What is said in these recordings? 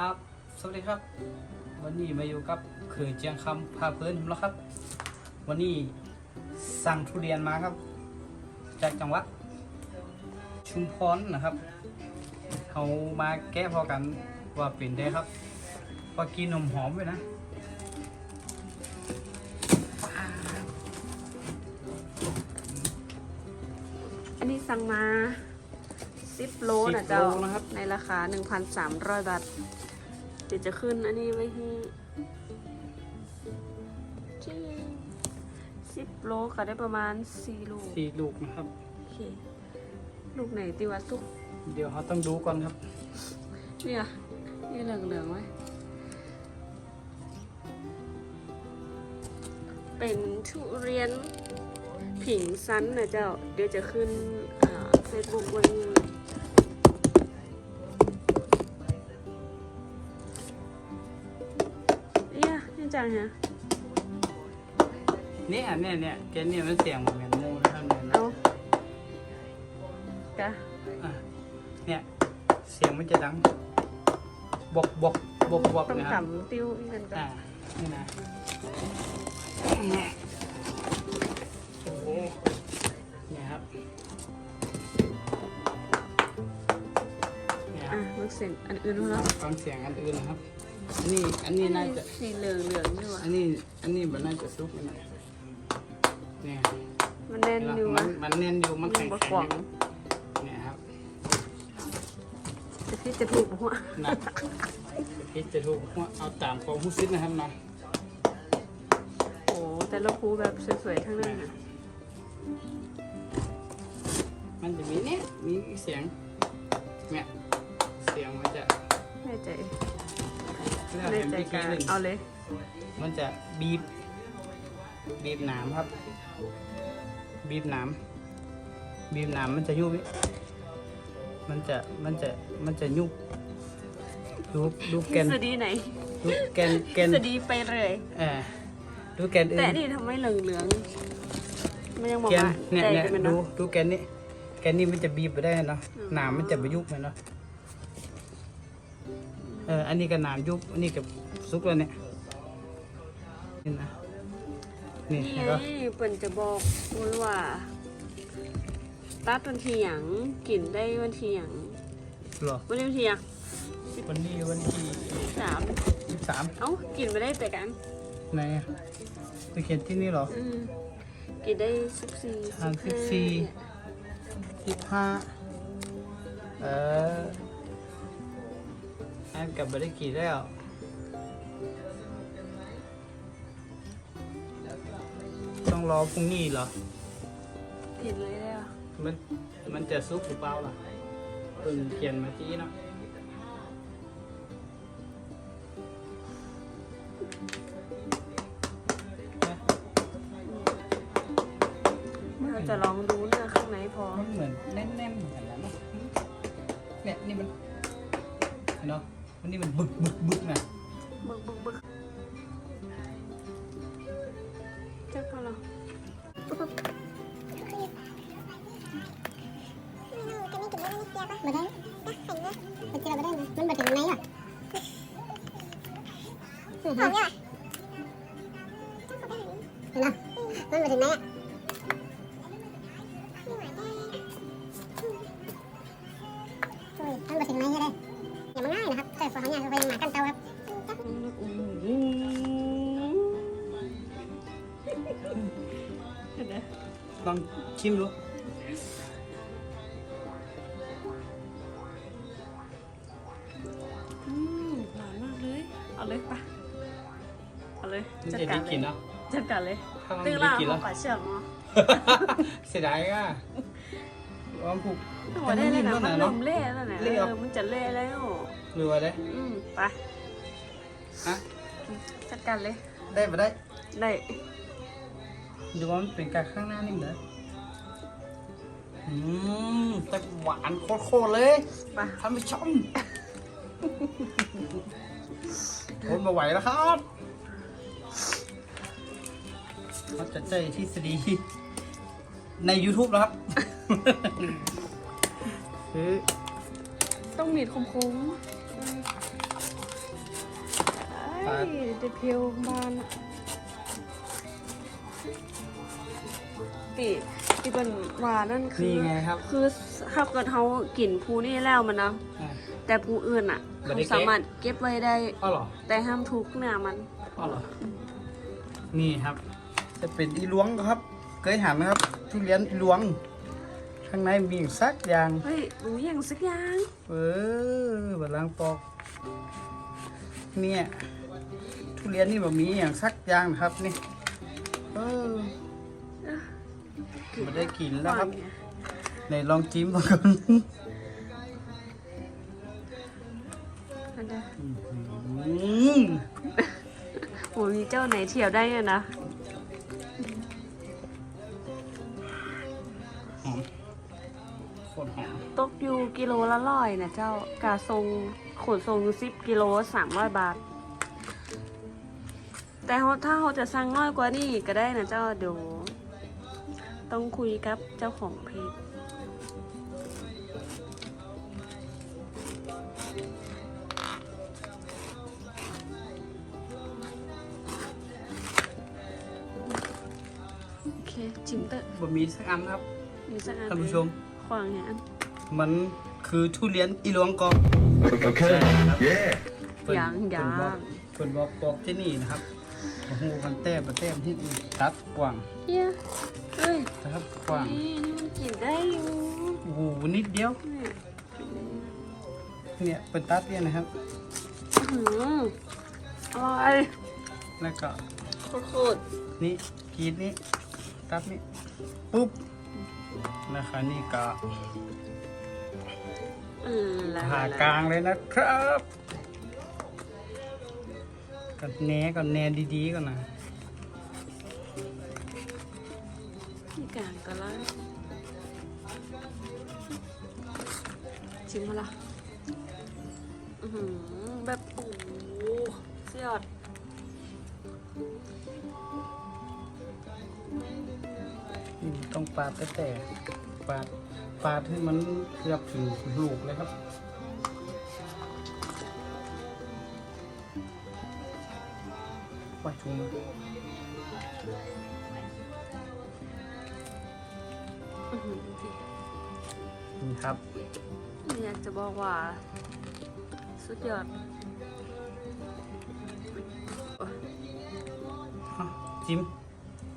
ครับ สวัสดีครับ วันนี้มาอยู่กับเขยเจียงคำพาเพลินแล้วครับ วันนี้สั่งทุเรียนมาครับ จากจังหวัดชุมพรนะครับเขามาแก้พอกันว่าเป็นได้ครับว่ากินนมหอมไว้นะอันนี้สั่งมา10โลนะ10เจ้าโลนะครับในราคา 1,300 บาท เดี๋ยวจะขึ้นอันนี้ไว้ให้ที่10โลก็ได้ประมาณ4ลูกสี่ลูกนะครับโอเคลูกไหนติว่าสุก เดี๋ยวเขาต้องดูก่อนครับ เนี่ย นี่เหลืองๆไว้ เป็นทุเรียนผิงซันนะเจ้า เดี๋ยวจะขึ้นเฟซบุ๊กไว้ จังฮะเนี่ยเนี่ยเนี่ยแกเนี่ยมันเสียงเหมือนมูนะครับเนี่ยนะเอากะอะเนี่ยเสียงมันจะดังบกบกบกบกต้องนะครับขำติ้วอีกกันก่ออ่านนี่นะโอ้โหเนี่ยครับเนี่ยคอะรับมึกเสียงอันอื่นแล้วฟังเสียงอันอื่นนะครับ อันนี้อันนี้น่าจะสีเหลืองเหลืองๆอยู่อะอันนี้อันนี้มันน่าจะซุกนะเนี่ยมันแน่นอยู่มัอะนมันแน่นอยู่มันยัแข็งงบะแข็ขวางงเนี่ยครับจะพี่จะถูกหัวนะพิดจะถูกเอาตามความรู้สึกนะครับนะโอ้แต่ละภูแบบสวยๆทั้งนั้นนะมันจะมีเนี่ยมีเสียงเนี่ยเสียงมันจะแน่ใจ เรียกแน่เป็นใจพิกกันลิ่งเอาเลย มันจะบีบ บีบหนามครับ บีบหนามบีบหนามมันจะยุบมันจะมันจะมันจะยุบดูดูทแกฤนษฎีไหนดูแกนแกทฤนษฎีไปเลยเออดูแกนอื่แต่นนี่ทำไมเหลืองๆมันยังบอกแกนว่าเนี่ยใจเนี่ยกันมันดูเนาะดูแกนนี้แกนนี้มันจะบีบไปได้เนาะอืมหนามมันจะไปยุบไปเนาะ เอออันนี้ก็หนามยุบอันนี้ก็ซุกแล้วเนี่ยนี่นะนี่นี่เห็นไงปะเปิ่นจะบอกไว้ว่าตัดวันที่หยังกินได้วันที่หยังหรอวันนี้วันที่หยังวันนี้วันที่สามสิบสามเอ้ากินไม่ได้แต่กันไหนอะไปเขียนที่นี่เหรออืมกินได้สิบสี่สามสิบสี่สิบห้าเออ อันกลับไปได้กี่แล้วต้องรอพรุ่งนี้เหรอกินเลยได้ปะมันมันจะซุกหรือเปล่าล่ะเพิ่งเขียนมาที่เนาะเราจะลองดูเนื้อข้างในพอมันเหมือนแน่นๆเหมือนกันนะเนอะเนี่ยนี่มันเห็นเนาะ วันนี้มันบึกบึกบึกนะบึกบึกบึกเจ้าพอเราปึ๊บปึ๊บมาได้มันจะมาได้ไหมมันมาถึงไหนอะหอมเนี่ย ลองชิมดูอืมหวานมากเลย เอาเลยปะเอาเลยมันจัดจะกาได้รเลกินยเนาะ จัดการเลยถ้ามันตึงได้ล่ากินขแล้อวงป่าเชือกเนาะเสียดายอะว่าผูกหัวได้เลยนะแต่มันมันลนิ่มมแล้วนะเละแล้วนะเละเอเหรออมันจะเละแล้วหรือว่าได้อืมไปฮะจัดการเลย ได้ปะได้ได้ ดูว่ามันเป็นการข้างหน้านี่เหรออืมแต่หวานโคตรๆเลยไปท่านผู้ชมทนมาไหวแล้วครับเราจะเจอทฤษฎีใน YouTube นะครับคือต้องมีดคมปาดเด็ดเพียวบ้านอะ ปีที่เป็นหวานนั่นคืนี่อไงครับคือถ้าเกิดเขากินภูนี่แล้วมันนะอะแต่ภูอื่นอะบ่เขาได้เก็บ สามารถเก็บไว้ได้อ้อเหรอแต่ห้ามทุกเนี่ยมันอ้อเหรอ นี่ครับ จะเป็นอีหลวงครับ เคยถามไหมครับ ทุเรียนอีหลวง ข้างในมีอีกสักอย่าง เฮ้ยรู้อย่างสักอย่างเออบัดลังปอก เนี่ย ทุเรียนนี่แบบมีอย่างสักอย่างนะครับนี่ เออ ไม่ได้กินแล้วครับเนี่ยไหนลองจิ้มก่อนอันเดียวอืมโหมีเจ้าไหนเที่ยวได้อะนะหอมโคตรหอมตกอยู่กิโลละร้อยนะเจ้ากาทรงขนทรงสิบกิโลสามร้อยบาท แต่เขาถ้าเขาจะสั่งน้อยกว่านี้ก็ได้นะเจ้าเดี๋ยว ต้องคุยกับเจ้าของเพจโอเคจิมเตอร์บะหมี่สักอันครับมีสักอันท่านผู้ชม ขวางอย่างอันมันคือทุเรียนอีหลวงกรอบ Okay. Yeah. เพิ่นยังเพิ่นยังบอกเพิ่นบอกบอกที่นี่นะครับโอ้โหมันแต้มมันแต้มที่อื่นตัดกว้าง เฮียเอ้ย นะครับกว้างนี่นี่มันกินได้อยู่โอ้โหนิดเดียว เนี่ยเนี่ยเป็นตัดเนี่ยนะครับอื้อหืออร่อยแล้วก็โคตรนี่กรีดนี่ตัดนี่ปุ๊บนะคะนี่ก็ๆอืมแล้วผ่ากลางเลยนะครับก็แหนก่อนแหนดีๆก่อนนะ นี่กลางก็แล้วชิมมาละอือหือแบบโอ้เสียดนี่ต้องปาดแต่แต่ปาดปาดให้มันเกือบถึงลูกเลยครับว่าชุมอื้ อหือนี่ครับนี่อยากจะบอกว่า สุดยอดโอ้ยอะจิ้ม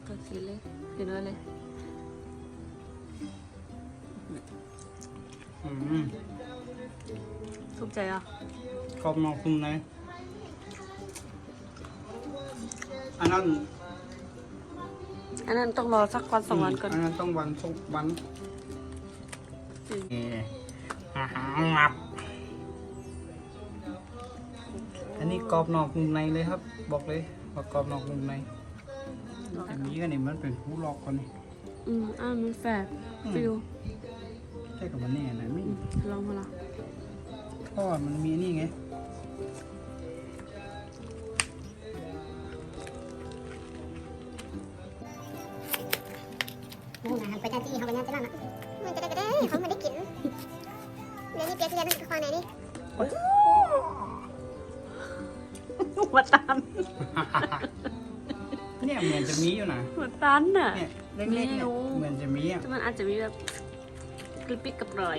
ก็กินเลยกินไว้เลยอืมถูกใจอะกรอบนอกนุ่มในอันนั้น อันนั้นต้องรอสักวันสองวันก่อนอันนั้นต้องวันสองวันอืม นี่อาหารงับ อันนี้กรอบนอกนุ่มในเลยครับ บอกเลยว่ากรอบนอกนุ่มในอันนี้ก็นี่มันเป็นผู้ลอกก่อนนี่อืมอ่ามันแฝดอืมฟิลใช่กับมันแน่นะไม่ลองมาละเพราะว่ามันมีนี่ไง นี่นะครับประจานที่เขาเป็นยังจะนั่นอะมันจะได้ก็ได้เขาไม่ได้กินเดี๋ยวนี้เปียกเรียนนั่นคือความไหนนี่หัวตันเนี่ยเหมือนจะมีอยู่นะหัวตันน่ะเนี่ยเล็กๆเนี่ยไม่รู้เหมือนจะมีอะแต่มันอาจจะมีแบบกริบปิกกับรอย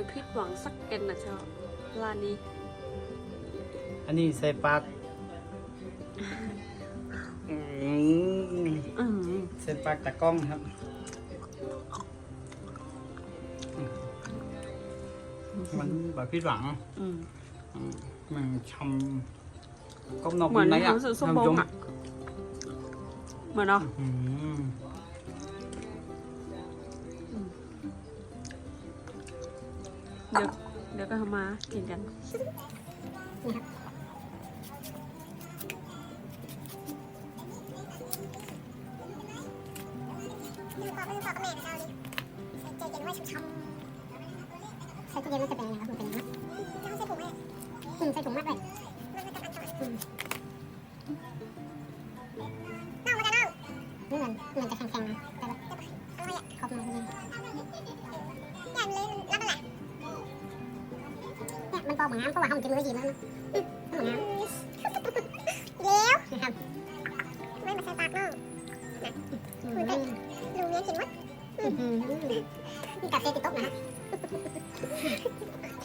ยผิดหวังสักเกนนะเจ้าร้านนี้ อันนี้ใส่ปลาอืมอืมใส่ปลาตะกล้องครับ มันแบบพิดหวังอืม อืมมันชำก้มนอกเหมือนไหนอะทำสุดส้มท่านบผู้ชงมอะเหมือนเนาะ อืม เดี๋ยวเดี๋ยวก็ทำมากินกันนี่พ่อไม่พอกับแม่นะเจ้านี่เย็นไว้ชุ่มๆใส่ตู้เย็นมันจะเป็นยังไงครับมันเป็นยังไงใส่ถุงไหมใส่ถุงมัดเลย มันปอกเหมือนน้ำเพราะว่าเขามันจะมือหยิบมันนะอืมเหมือนน้ำเลี้ยวครับไม่มาใส่ปากน้องนะคุณเป็นลุงเนี้ยกินวัดมีกาเฟ่ติดโต๊ะนะฮะ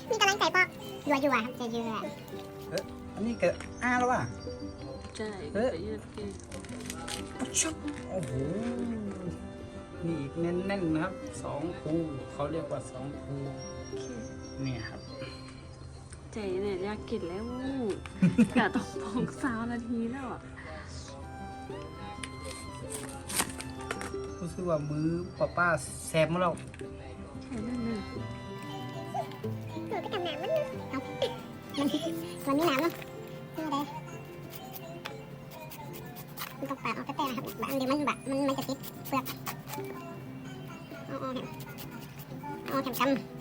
มีกำลังใจปอกยัวยัวครับจะยัวอันนี้เก็อ้าแล้วว่ะใช่เอ๊ะไปยืดกินชุบโอ้โหนี่อีกแน่นๆนะครับสองภูเขาเรียกว่าสองภูเนี่ยครับ จเนี่ยอยากกินแล้วอย่าต้องพองสาวนาทีแล้วอะรู้สึกว่ามือป้าป้าแซบมาแล้วใช่นั่นน่ะหนูก็ทำน้ำมันเอามันมันมีน้ำเนาะนี่เลยมันต้องปาดออกแต่ๆนะครับบางเดี๋ยวมันบะมันมันจะติดเปลือกเอาเอาแหมเอาแหมกำอื้อหืออื้อทำ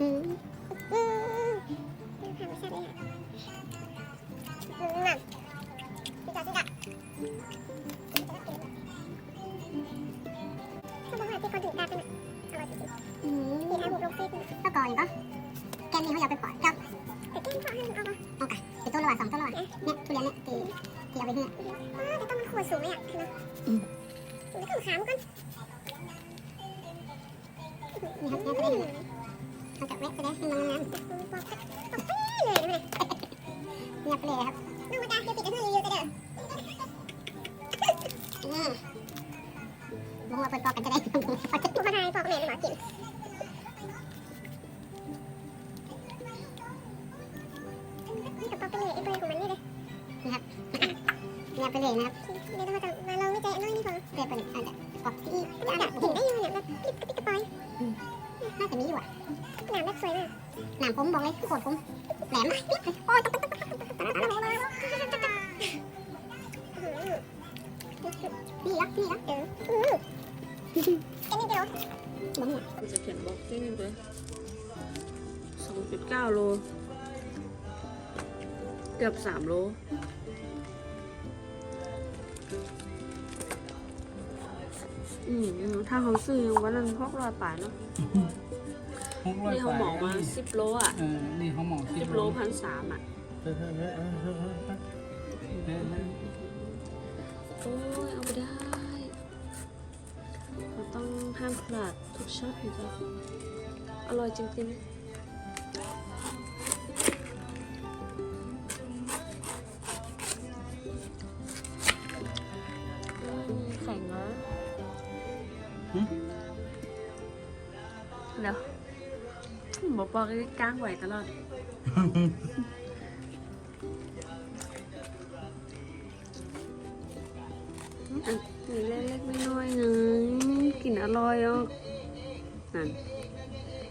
น่ะพี่จ๋าพี่จ๋าเขาบอกว่าที่คนถึงตาเป็นอร่อยจริงๆอืมมี ทางกับแวะแสดงให้มอามาเอาไก่ไปต้นละวันสองต้นละวันเนี่ยทุเรียนเนี่ยตีตีเอาไปเนี่ยแต่ต้นมันโคตรสูงเลยอะคือนะมันก็ขามกันนี่ครับเนี่ยก็ได้เห็นะไปเลยเงียบเลยครับน้องมาตาเดี๋ยวปิดกันให้เยอะๆกันเด้ออืมลงมาเปิดปอกกันจะได้ปอกจะปอกอะไรปอกแม่หมากินนี่กับปอกเป็นเลยไอ้เบอร์ของมันนี่เลยนะครับเงียบไปเลยนะครับเดี๋ยวเราจะมาลองวิจัยอันนี้ก่อนเดี๋ยวไปอาจจะปอกที่จะอาจเห็นได้ยังไงแบบปิ๊บปิ๊บกระปอย น่าจะมีอยู่อะหนามแบบสวยมากหนามผมบอกเลยโคตรผมแหลมโอ้ยนี่ละนี่ละเอออืออันนี้เดี๋ยวบ้างเนี่ยมันจะเขียนบอกที่นี่เลยสองจุดเก้าโล เกือบสามโลอืมอืมถ้าเขาซื้อวันนั้นพวกรอยป่าเนาะ กร้อยนี่เขาเหมามาสิบโลอะเออนี่เขาเหมาสิบโลพันสามอะเออเออเออเออเออเออเออโอ้ยเอาไปได้เราต้องห้ามพลาดทุกช็อตนะจ๊ะอร่อยจริงๆ ปอกก็ก้างไหวตลอด อันนี้เล็กๆน้อยๆนึงกลิ่นอร่อยอะนั่น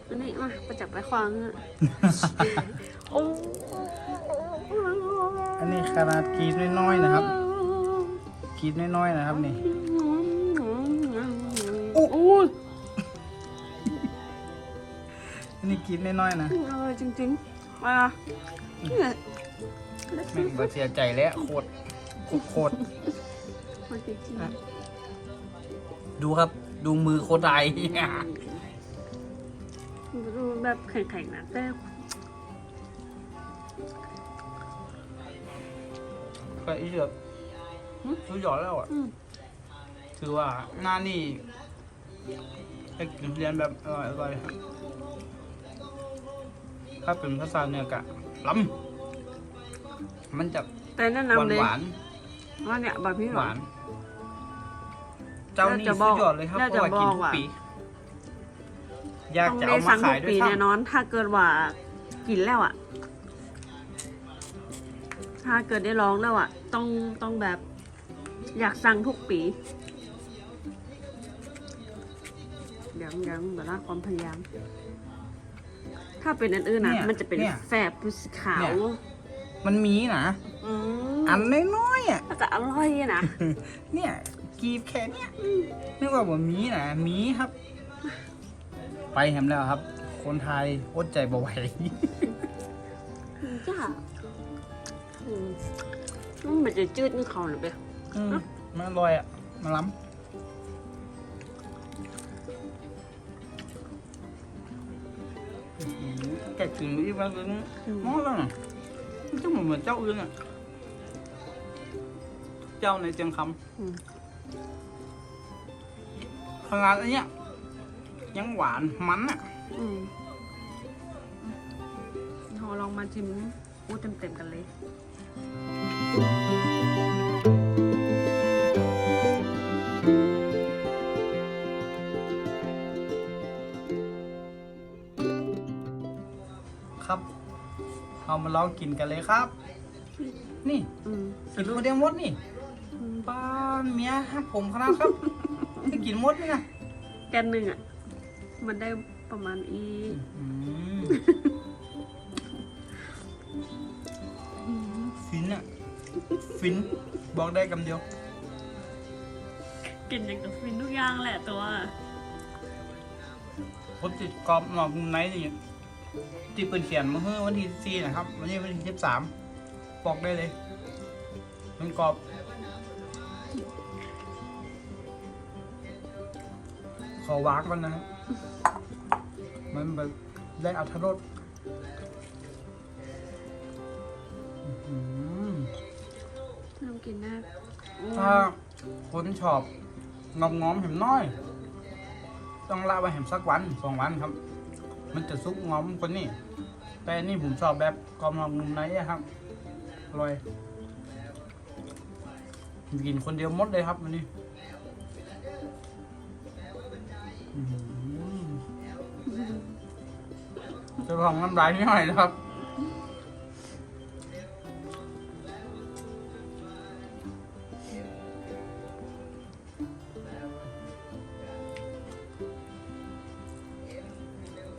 อันนี้มาประจับไปควางอะโอ้อันนี้ขนาดกรีดน้อยๆนะครับกรีดน้อยๆนะครับนี่โอ้ นนี้กรีดน้อยๆนะอร่อยจริงๆมาเนี่ยแม่งก็เสียใจแล้วโคตรโคตรโคตรมันจริงดูครับ ดูมือโคตรไดๆดูแบบแข็งๆนะแต่ก็อีเสือบสุดยอดแล้วอะ อืมถือว่าหน้านี่ไปกินทุเรียนแบบอร่อยอร่อยครับ ถ้าเป็นภาษาเหนือกะล้ำมันจะแต่แนะหวานนำเลยหวานว่าเนี่ยบะพี่หหวาวาน น เจ้านี่น่าจะบสุอดกยอดเลยครับน่าเพจะราะว่ากินบอกทุกว่ะ ปี อยากต้องจะได้เอามาสั่งทุขายกด้วยปีซ้แน่นอน ถ้าเกิดว่ากินแล้วอะ ถ้าเกิดได้ลองแล้วอะ ต้องต้องแบบ อยากสั่งทุกปีเดี๋ยวเดี๋ยวเดี๋ยวละความพยายาม ถ้าเป็นอันอื่นนะมันจะเป็นแฝบสีขาวำมันมีนะอืมอันน้อยๆอะ แล้วก็อร่อยอะนะ เนี่ยกีบแค่เนี้ยนึกว่าบ่มีนะมีครับ ไปแฮมแล้วครับ คนไทยอดใจบ่ไหว จ้าอืมมันจะจืดนี่เขาหรือเปล่า อืมมันอร่อยอะ มันล้ำ แกะกึ่งอีกแล้วนึงมอแล้วน่ะมันจะเหมือนเหมือนเจ้าอื่นอะ เจ้าในเจียงคอืมำขนาดอันเนี้ยยังหวานมันอะอืมเราลองมาชิมอู้เต็มๆกันเลย ครับ เอามาลองกินกันเลยครับ นี่อืมกินคนเดียวหมดนี่ป้าเมียห้ามผมขนาดครับจะกินหมดไหมนะแกนหนึ่งอะ มันได้ประมาณอีอืมฟินอะฟินบอกได้คำเดียว กินอย่างกับฟินทุกอย่างแหละตัว ผมติดกรอบหมอกมุมไหนนี่ ที่เปิดเขียนมาเมื่อวันที่สี่นะครับ วันนี้วันที่สิบสามบอกได้เลย มันกรอบขอวางก่อนนะครับมันแบบได้อัธรสอื้อหือน้ำกินได้ถ้าคนชอบงอมงอมๆเห็มน้อย ต้องละไว้เห็มสักวันสองวันครับ มันจะซุกงอมคนนี้ แต่นี่ผมชอบแบบกรอบนอกนุ่มในอะครับ อร่อย กินคนเดียวมดเลยครับวันนี้จะลองน้ำลายนิดหน่อยนะครับ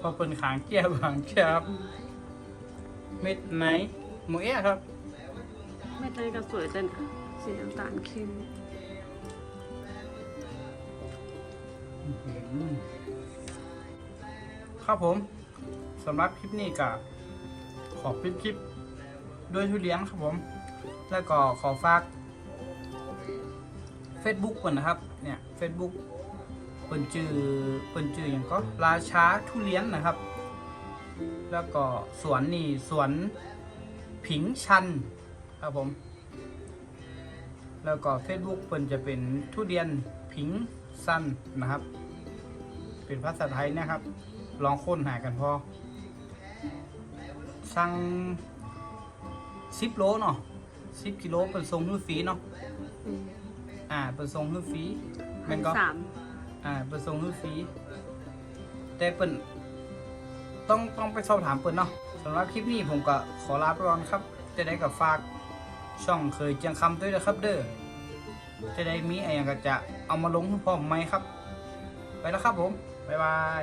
พอเป็นขางเกียบางเกียครับเม็ดไหนหมูเอะครับเม็ดเลยก็สวยจังสีน้ำตาลเข้มครับผมสำหรับคลิปนี้ก็ขอปิดคลิปด้วยทุเรียนครับผม แล้วก็ขอฝาก Facebook ก่อนนะครับ เนี่ย Facebook เปินจือเปินจืออย่างก็ราชาทุเรียนนะครับ แล้วก็สวนนี่สวนผิงชันครับผม แล้วก็ Facebook เปินจะเป็นทุเรียนผิงซันนะครับ เป็นภาษาไทยนะครับ ลองค้นหากันพอสั่งสิบโลเนาะสิบกิโลเป็นทรงฮื้อฟรีเนาะอืมอ่าเป็นทรงฮื้อฟรีพัแม่นนก็สาม อ่าเป็นทรงฮื้อฟรีแต่เปิ้นต้องต้องไปสอบถามเปิ้นเนาะสำหรับคลิปนี้ผมก็ขอลาไปก่อนครับ จะได้กับฝากช่องเคยเจียงคำด้วยนะครับเด้อจะได้มีอะไรอย่างก็จะเอามาลงพร้อมไหมครับ ไปแล้วครับผม บ๊ายบาย